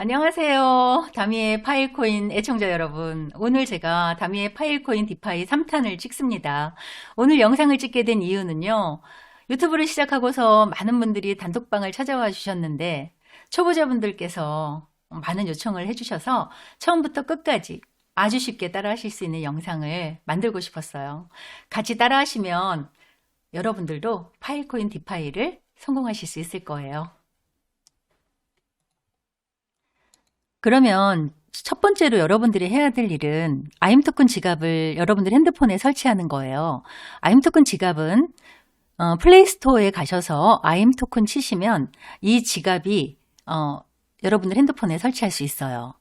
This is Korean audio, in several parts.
안녕하세요. 다미의 파일코인 애청자 여러분. 오늘 제가 다미의 파일코인 디파이 3탄을 찍습니다. 오늘 영상을 찍게 된 이유는요. 유튜브를 시작하고서 많은 분들이 단톡방을 찾아와 주셨는데 초보자분들께서 많은 요청을 해주셔서 처음부터 끝까지 아주 쉽게 따라하실 수 있는 영상을 만들고 싶었어요. 같이 따라하시면 여러분들도 파일코인 디파이를 성공하실 수 있을 거예요. 그러면 첫 번째로 여러분들이 해야 될 일은 아임 토큰 지갑을 여러분들 핸드폰에 설치하는 거예요. 아임 토큰 지갑은 어, 플레이스토어에 가셔서 아임 토큰 치시면 이 지갑이 어, 여러분들 핸드폰에 설치할 수 있어요.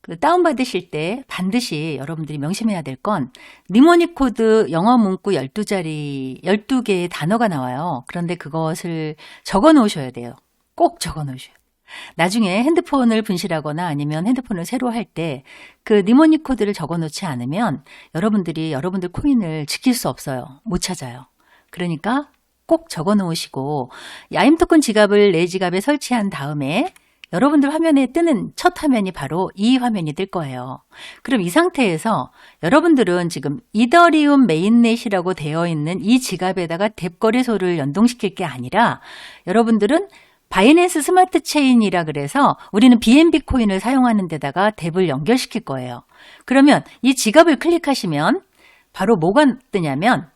그 다운받으실 때 반드시 여러분들이 명심해야 될 건 니모니 코드 영어 문구 12자리 12개의 단어가 나와요. 그런데 그것을 적어 놓으셔야 돼요. 꼭 적어 놓으셔야 돼요. 나중에 핸드폰을 분실하거나 아니면 핸드폰을 새로 할 때 그 니모니 코드를 적어 놓지 않으면 여러분들이 여러분들 코인을 지킬 수 없어요. 못 찾아요. 그러니까 꼭 적어 놓으시고 야임 토큰 지갑을 내 지갑에 설치한 다음에 여러분들 화면에 뜨는 첫 화면이 바로 이 화면이 뜰 거예요. 그럼 이 상태에서 여러분들은 지금 이더리움 메인넷이라고 되어 있는 이 지갑에다가 뎁 거래소를 연동시킬 게 아니라 여러분들은 바이낸스 스마트 체인이라 그래서 우리는 BNB 코인을 사용하는 데다가 뎁을 연결시킬 거예요. 그러면 이 지갑을 클릭하시면 바로 뭐가 뜨냐면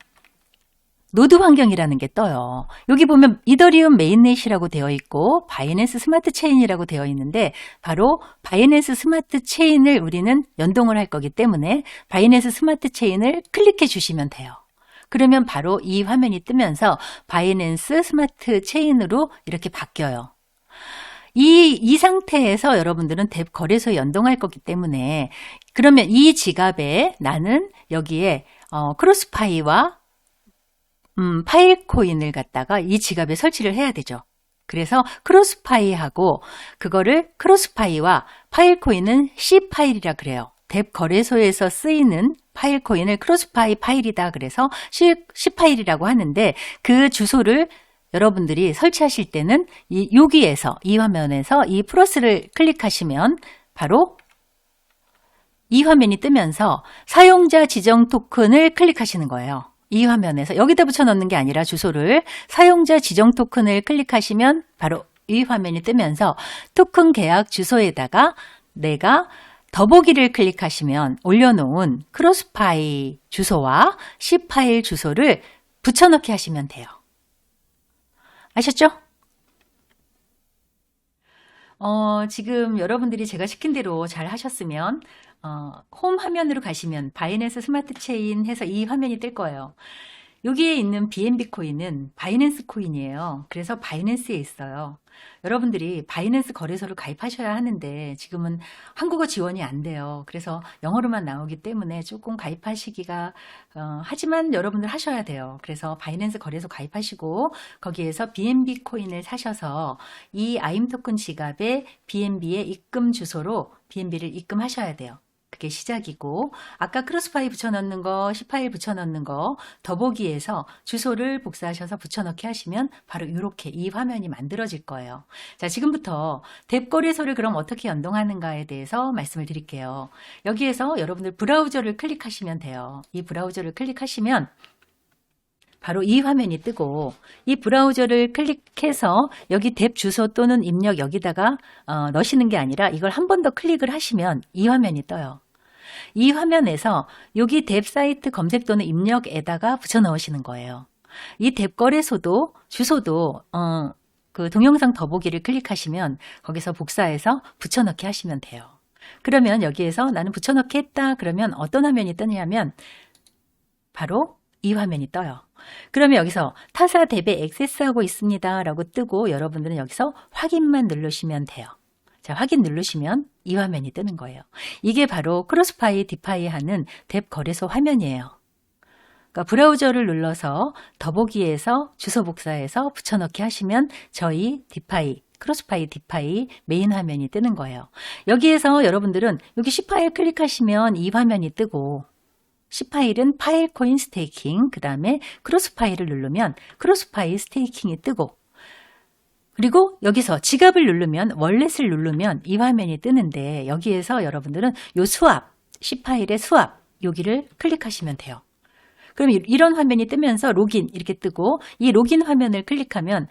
노드 환경이라는 게 떠요. 여기 보면 이더리움 메인넷이라고 되어 있고 바이낸스 스마트 체인이라고 되어 있는데 바로 바이낸스 스마트 체인을 우리는 연동을 할 거기 때문에 바이낸스 스마트 체인을 클릭해 주시면 돼요. 그러면 바로 이 화면이 뜨면서 바이낸스 스마트 체인으로 이렇게 바뀌어요. 이, 이 상태에서 여러분들은 뎁 거래소에 연동할 거기 때문에 그러면 이 지갑에 나는 여기에 어, 크로스파이와 음, 파일 코인을 갖다가 이 지갑에 설치를 해야 되죠. 그래서 크로스파이하고 그거를 크로스파이와 파일 코인은 C 파일이라 그래요. 뎁 거래소에서 쓰이는 파일 코인을 크로스파이 파일이다 그래서 C, C 파일이라고 하는데 그 주소를 여러분들이 설치하실 때는 이 여기에서 이 화면에서 이 플러스를 클릭하시면 바로 이 화면이 뜨면서 사용자 지정 토큰을 클릭하시는 거예요. 이 화면에서 여기다 붙여 넣는 게 아니라 주소를 사용자 지정 토큰을 클릭하시면 바로 이 화면이 뜨면서 토큰 계약 주소에다가 내가 더보기를 클릭하시면 올려놓은 크로스파이 주소와 C 파일 주소를 붙여넣기 하시면 돼요. 아셨죠? 어, 지금 여러분들이 제가 시킨 대로 잘 하셨으면 어, 홈 화면으로 가시면 바이낸스 스마트 체인 해서 이 화면이 뜰 거예요. 여기에 있는 BNB 코인은 바이낸스 코인이에요. 그래서 바이낸스에 있어요. 여러분들이 바이낸스 거래소를 가입하셔야 하는데 지금은 한국어 지원이 안 돼요. 그래서 영어로만 나오기 때문에 조금 가입하시기가 어, 하지만 여러분들 하셔야 돼요. 그래서 바이낸스 거래소 가입하시고 거기에서 BNB 코인을 사셔서 이 아임 토큰 지갑에 BNB의 입금 주소로 BNB를 입금하셔야 돼요. 그게 시작이고 아까 크로스파이 붙여넣는 거, C 파일 붙여넣는 거 더보기에서 주소를 복사하셔서 붙여넣기 하시면 바로 이렇게 이 화면이 만들어질 거예요. 자 지금부터 뎁거래소를 그럼 어떻게 연동하는가에 대해서 말씀을 드릴게요. 여기에서 여러분들 브라우저를 클릭하시면 돼요. 이 브라우저를 클릭하시면 바로 이 화면이 뜨고 이 브라우저를 클릭해서 여기 뎁 주소 또는 입력 여기다가 어, 넣으시는 게 아니라 이걸 한 번 더 클릭을 하시면 이 화면이 떠요. 이 화면에서 여기 뎁 사이트 검색 또는 입력에다가 붙여 넣으시는 거예요. 이뎁 거래소도 주소도 어, 그 동영상 더보기를 클릭하시면 거기서 복사해서 붙여넣기 하시면 돼요. 그러면 여기에서 나는 붙여넣기 했다 그러면 어떤 화면이 뜨냐면 바로 이 화면이 떠요. 그러면 여기서 타사 탭에 액세스하고 있습니다 라고 뜨고 여러분들은 여기서 확인만 누르시면 돼요. 자, 확인 누르시면 이 화면이 뜨는 거예요. 이게 바로 크로스파이 디파이 하는 뎁 거래소 화면이에요. 그러니까 브라우저를 눌러서 더보기에서 주소 복사해서 붙여넣기 하시면 저희 디파이 크로스파이 디파이 메인 화면이 뜨는 거예요. 여기에서 여러분들은 여기 C 파일 클릭하시면 이 화면이 뜨고 C 파일은 파일 코인 스테이킹, 그 다음에 크로스 파일을 누르면 크로스 파일 스테이킹이 뜨고 그리고 여기서 지갑을 누르면 월렛을 누르면 이 화면이 뜨는데 여기에서 여러분들은 요 수압, C파일의 수압 여기를 클릭하시면 돼요. 그럼 이- 이런 화면이 뜨면서 로긴 이렇게 뜨고 이 로긴 화면을 클릭하면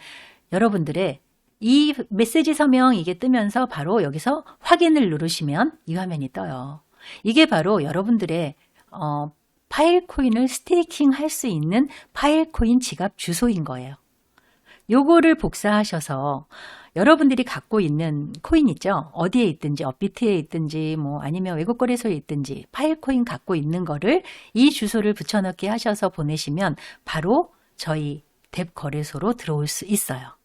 여러분들의 이 메시지 서명 이게 뜨면서 바로 여기서 확인을 누르시면 이 화면이 떠요. 이게 바로 여러분들의 어, 파일 코인을 스테이킹 할 수 있는 파일 코인 지갑 주소인 거예요. 요거를 복사하셔서 여러분들이 갖고 있는 코인 있죠? 어디에 있든지 업비트에 있든지 뭐 아니면 외국 거래소에 있든지 파일 코인 갖고 있는 거를 이 주소를 붙여넣기 하셔서 보내시면 바로 저희 뎁 거래소로 들어올 수 있어요.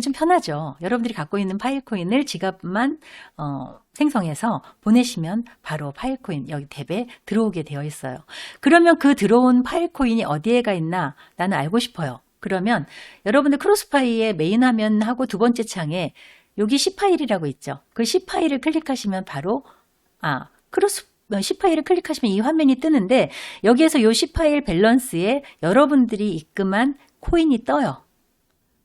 좀 편하죠. 여러분들이 갖고 있는 파일 코인을 지갑만 어, 생성해서 보내시면 바로 파일 코인 여기 탭에 들어오게 되어 있어요. 그러면 그 들어온 파일 코인이 어디에가 있나 나는 알고 싶어요. 그러면 여러분들 크로스파이의 메인 화면하고 두 번째 창에 여기 C 파일이라고 있죠. 그 C 파일을 클릭하시면 바로 아 크로스 C 파일을 클릭하시면 이 화면이 뜨는데 여기에서 요 C 파일 밸런스에 여러분들이 입금한 코인이 떠요.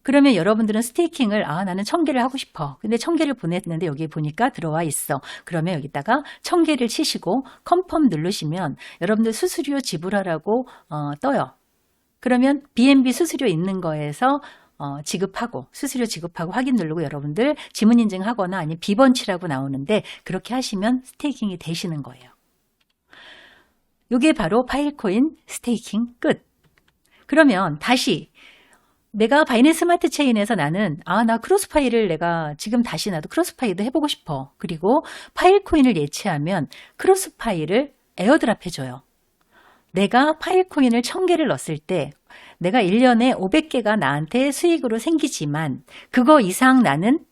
그러면 여러분들은 스테이킹을 아 나는 천 개를 하고 싶어. 근데 천 개를 보냈는데 여기 보니까 들어와 있어. 그러면 여기다가 천 개를 치시고 컨펌 누르시면 여러분들 수수료 지불하라고 어, 떠요. 그러면 BNB 수수료 있는 거에서 어, 지급하고 수수료 지급하고 확인 누르고 여러분들 지문 인증하거나 아니면 비번치라고 나오는데 그렇게 하시면 스테이킹이 되시는 거예요. 이게 바로 파일코인 스테이킹 끝. 그러면 다시 내가 바이낸스 스마트 체인에서 나는 아 나 크로스파이를 내가 지금 다시 나도 크로스파이도 해보고 싶어. 그리고 파일 코인을 예치하면 크로스파이를 에어드랍 해줘요. 내가 파일 코인을 1000개를 넣었을 때 내가 1년에 500개가 나한테 수익으로 생기지만 그거 이상 나는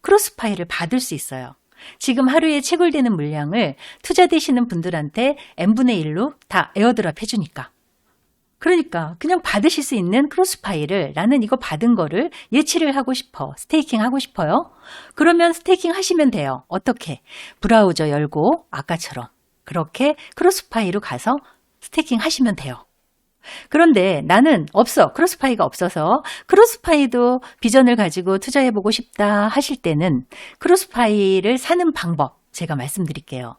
크로스파이를 받을 수 있어요. 지금 하루에 채굴되는 물량을 투자되시는 분들한테 n분의 1로 다 에어드랍 해주니까. 그러니까 그냥 받으실 수 있는 크로스파이를 나는 이거 받은 거를 예치를 하고 싶어. 스테이킹 하고 싶어요. 그러면 스테이킹 하시면 돼요. 어떻게? 브라우저 열고 아까처럼 그렇게 크로스파이로 가서 스테이킹 하시면 돼요. 그런데 나는 없어. 크로스파이가 없어서 크로스파이도 비전을 가지고 투자해보고 싶다 하실 때는 크로스파이를 사는 방법 제가 말씀드릴게요.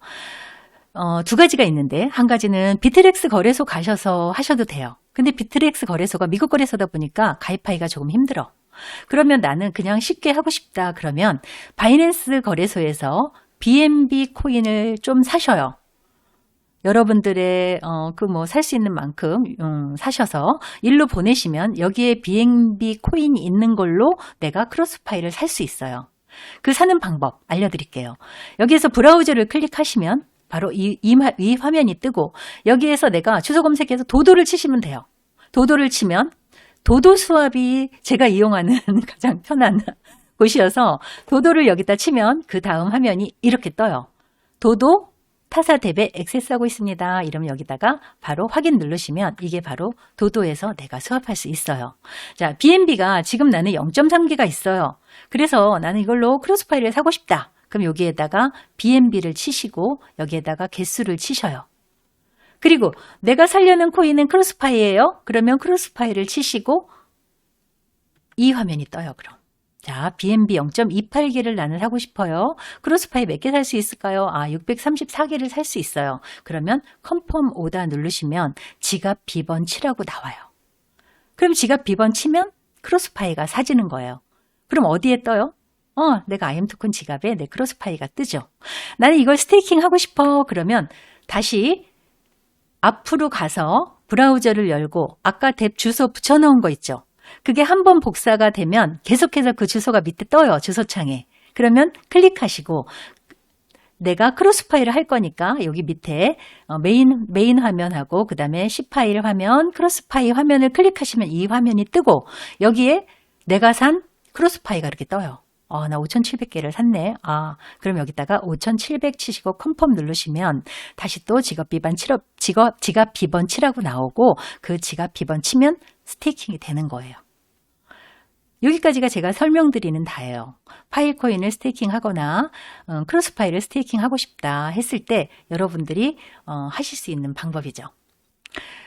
어, 두 가지가 있는데 한 가지는 비트렉스 거래소 가셔서 하셔도 돼요. 근데 비트렉스 거래소가 미국 거래소다 보니까 가입하기가 조금 힘들어. 그러면 나는 그냥 쉽게 하고 싶다. 그러면 바이낸스 거래소에서 BNB 코인을 좀 사셔요. 여러분들의 어, 그 뭐 살 수 있는 만큼 음, 사셔서 일로 보내시면 여기에 BNB 코인이 있는 걸로 내가 크로스파이를 살수 있어요. 그 사는 방법 알려드릴게요. 여기에서 브라우저를 클릭하시면 바로 이, 이, 화- 이 화면이 뜨고 여기에서 내가 주소 검색해서 도도를 치시면 돼요. 도도를 치면 도도 수압이 제가 이용하는 가장 편한 곳이어서 도도를 여기다 치면 그 다음 화면이 이렇게 떠요. 도도 타사 탭에 액세스하고 있습니다. 이러면 여기다가 바로 확인 누르시면 이게 바로 도도에서 내가 수합할 수 있어요. 자, BNB가 지금 나는 0.3기가 있어요. 그래서 나는 이걸로 크로스파이를 사고 싶다. 그럼 여기에다가 BNB를 치시고 여기에다가 개수를 치셔요. 그리고 내가 살려는 코인은 크로스파이예요. 그러면 크로스파이를 치시고 이 화면이 떠요. 그럼. 자, BNB 0.28개를 나는 사고 싶어요. 크로스파이 몇 개 살 수 있을까요? 아, 634개를 살 수 있어요. 그러면 컨펌 오다 누르시면 지갑 비번 치라고 나와요. 그럼 지갑 비번 치면 크로스파이가 사지는 거예요. 그럼 어디에 떠요? 어, 내가 아이엠 토큰 지갑에 내 크로스파이가 뜨죠. 나는 이걸 스테이킹 하고 싶어. 그러면 다시 앞으로 가서 브라우저를 열고 아까 탭 주소 붙여놓은 거 있죠. 그게 한 번 복사가 되면 계속해서 그 주소가 밑에 떠요. 주소창에. 그러면 클릭하시고 내가 크로스파이를 할 거니까 여기 밑에 어, 메인 메인 화면하고 그다음에 C 파일 화면, 크로스파이 화면을 클릭하시면 이 화면이 뜨고 여기에 내가 산 크로스 파이가 이렇게 떠요. 어, 나 5,700개를 샀네. 아, 그럼 여기다가 5,700 치시고 컨펌 누르시면 다시 또 지갑 비번 치러 지갑 지갑 비번 치라고 나오고 그 지갑 비번 치면 스테이킹이 되는 거예요. 여기까지가 제가 설명드리는 다예요. 파일 코인을 스테이킹 하거나 어, 크로스 파일을 스테이킹 하고 싶다 했을 때 여러분들이 어, 하실 수 있는 방법이죠.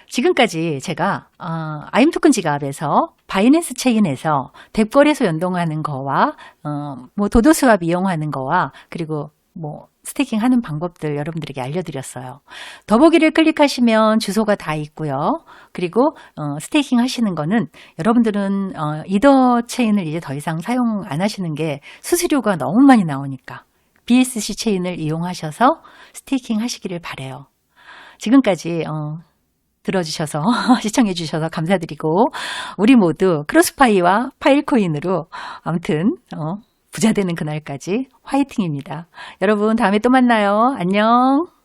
지금까지 제가 어, 아임 토큰 지갑에서 바이낸스 체인에서 뎁거래소 연동하는 거와 어, 뭐 도도 스왑 이용하는 거와 그리고 뭐 스테이킹 하는 방법들 여러분들에게 알려드렸어요. 더보기를 클릭하시면 주소가 다 있고요. 그리고 어, 스테이킹 하시는 거는 여러분들은 어, 이더 체인을 이제 더 이상 사용 안 하시는 게 수수료가 너무 많이 나오니까 BSC 체인을 이용하셔서 스테이킹 하시기를 바래요. 지금까지 어, 들어주셔서 시청해 주셔서 감사드리고 우리 모두 크로스파이와 파일코인으로 아무튼 어, 부자 되는 그날까지 화이팅입니다. 여러분 다음에 또 만나요. 안녕.